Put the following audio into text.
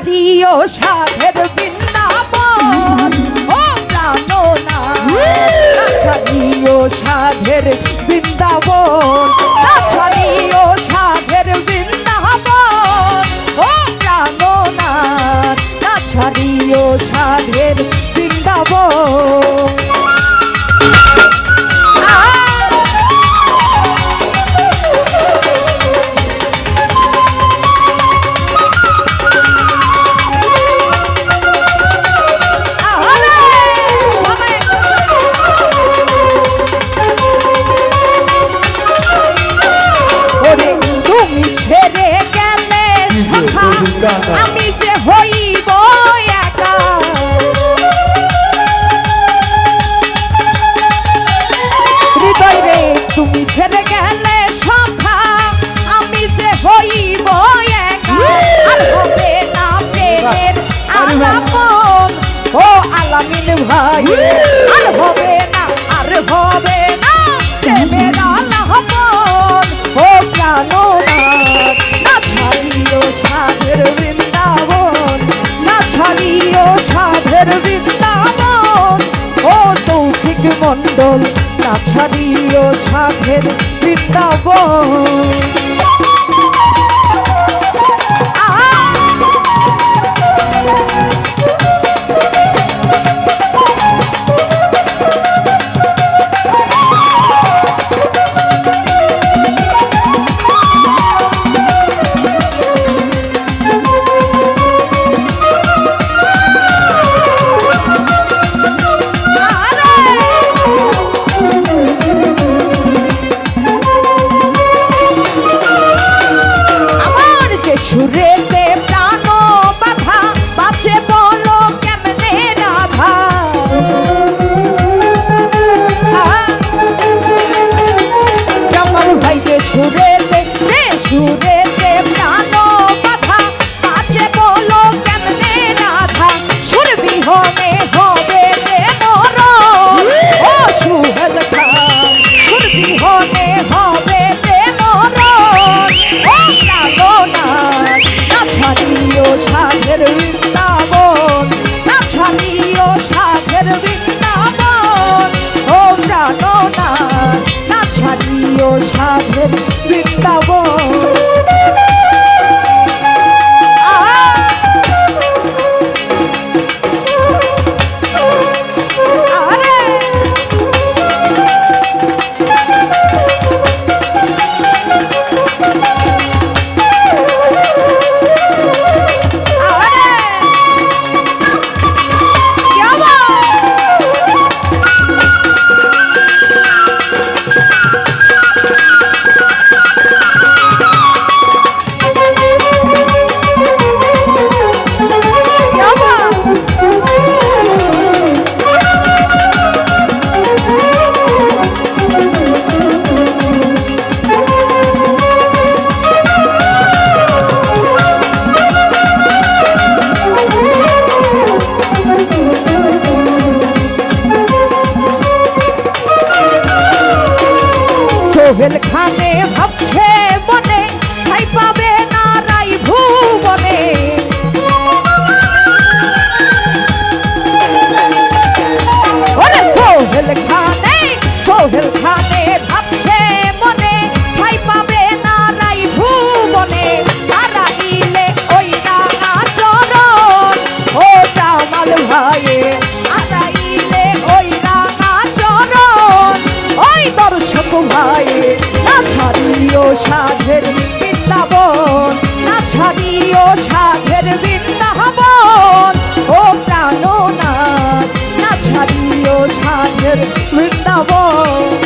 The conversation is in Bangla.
ছাড়িও সাধের বৃন্দাবন। ও জানো না ছাড়িও আচ্ছা সাধের বৃন্দাবন। আচ্ছা না ছাড়িও সাধের বৃন্দাবন। ও জানো না না আচ্ছা ছাড়িও সাধের বৃন্দাবন। ভয়ে আর না, আর হবে না। প্রেমের আলাপন ছাড়িও সাধের বৃন্দাবন, না ছাড়িও সাধের বৃন্দাবন। ও তৌফিক মণ্ডল, না ছাড়িও সাধের বৃন্দাবন। সাধের বৃন্দাবন। বৃন্দাবন।